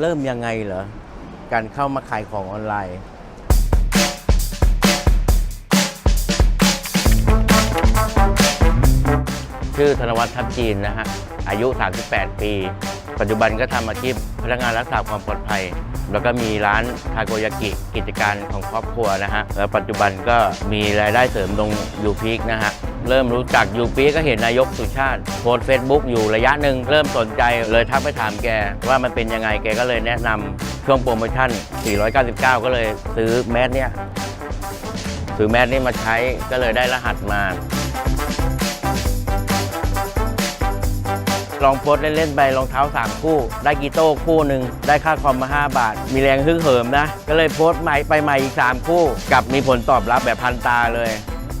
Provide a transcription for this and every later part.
เริ่มยังไงเหรอ การเข้ามาขายของออนไลน์ ชื่อธนวัฒน์ทัพจีนนะฮะ อายุ 38 ปี ปัจจุบันก็ทำอาชีพพนักงานรักษาความปลอดภัย แล้วก็มีร้านทาโกยากิกิจการของครอบครัวนะฮะ แล้วปัจจุบันก็มีรายได้เสริมตรงยูพีกนะฮะ เริ่มรู้จักยูพีกก็เห็นนายกสุชาติโพสเฟซบุ๊กอยู่ระยะหนึ่งเริ่มสนใจเลยทักไปถามแก ว่ามันเป็นยังไงแกก็เลยแนะนำช่วงโปรโมชั่น 499 ก็เลยซื้อแมสเนี่ยซื้อแมสนี่มาใช้ก็เลยได้รหัสมา ลองโพสเล่นๆไปรองเท้า3คู่ ได้กีโต้คู่หนึ่งได้ค่าคอมมา 5 บาท มีแรงฮึ่งเหิมนะ ก็เลยโพสใหม่ไปใหม่อีก 3 คู่กลับมีผลตอบรับแบบพันตาเลย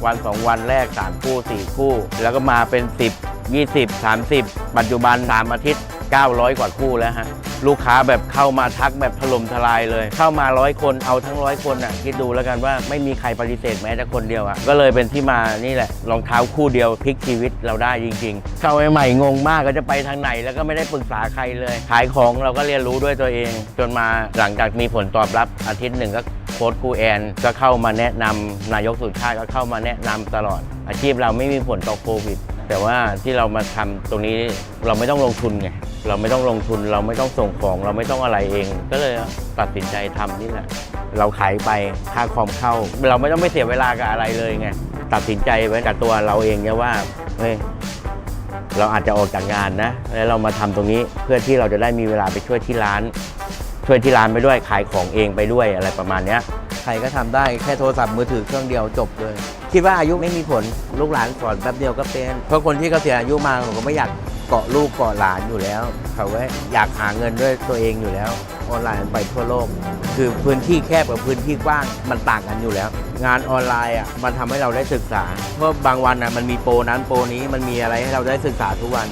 วัน 2 วันแรก 3 คู่ 4 คู่ แล้วก็มาเป็น 10 20 30 ปัจจุบัน 3 อาทิตย์ 900 กว่าคู่แล้วฮะ ลูกค้าแบบเข้ามาทักแบบถล่มทลายเลย เข้ามาร้อยคนเอาทั้งร้อยคนอะคิดดูแล้วกันว่าไม่มีใครปฏิเสธแม้แต่คนเดียวอะก็เลยเป็นที่มานี่แหละรองเท้าคู่เดียวพลิกชีวิตเราได้จริง ๆ เข้าใหม่ๆงงมากก็จะไปทางไหน แล้วก็ไม่ได้ปรึกษาใครเลย ขายของเราก็เรียนรู้ด้วยตัวเอง จนมาหลังจากมีผลตอบรับอาทิตย์หนึ่งก็โค้ชครูแอนก็เข้ามาแนะนำนายกสุชาติก็เข้ามาแนะนำตลอด อาชีพเราไม่มีผลต่อโควิด แต่ว่าที่เรามาทำตรงนี้เราไม่ต้องลงทุนไงเราไม่ต้องลงทุน เราไม่ต้องส่งของ เราไม่ต้องอะไรเอง ก็เลยตัดสินใจทำนี่แหละเราขายไปค่าคอมเข้า เราไม่ต้องไม่เสียเวลากับอะไรเลยไงตัดสินใจไว้กับตัวเราเองเนี่ยว่าเฮ้ยเราอาจจะออกจากงานนะแล้วเรามาทำตรงนี้เพื่อที่เราจะได้มีเวลาไปช่วยที่ร้าน ช่วยที่ร้านไปด้วยขายของเองไปด้วยอะไรประมาณเนี้ย ใครก็ทำได้แค่โทรศัพท์มือถือเครื่องเดียวจบเลย คิดว่าอายุไม่มีผลลูกหลานสอนแป๊บเดียวก็เป็น เพราะคนที่เขาเสียอายุมาเขาก็ไม่อยากเกาะลูกเกาะหลานอยู่แล้ว เขาก็อยากหาเงินด้วยตัวเองอยู่แล้ว ออนไลน์ไปทั่วโลก คือพื้นที่แคบกับพื้นที่กว้างมันต่างกันอยู่แล้ว งานออนไลน์อะมันทำให้เราได้ศึกษา เพราะบางวันอะมันมีโปรนั้นโปรนี้มันมีอะไรให้เราได้ศึกษาทุกวัน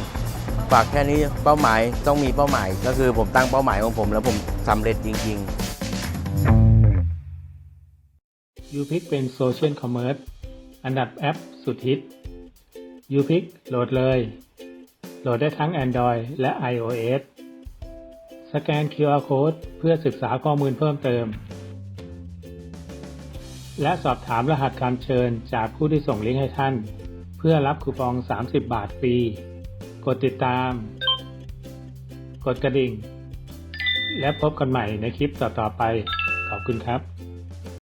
ฝากแค่นี้เป้าหมายต้องมีเป้าหมาย ก็คือผมตั้งเป้าหมายของผม แล้วผมสำเร็จจริง ๆ u p i c เป็นโซเชียลคอมเมอร์สอันดับแอปสุดฮิต u p i c โหลดเลย โหลดได้ทั้ง Android และ iOS สแกน QR Code เพื่อศึกษาข้อมูลเพิ่มเติม และสอบถามรหัสการเชิญจากผู้ที่ส่งลิงก์ให้ท่าน เพื่อรับคูปอง 30 บาทฟรี กดติดตาม กดกระดิ่ง และพบกันใหม่ในคลิปต่อๆไป ขอบคุณครับ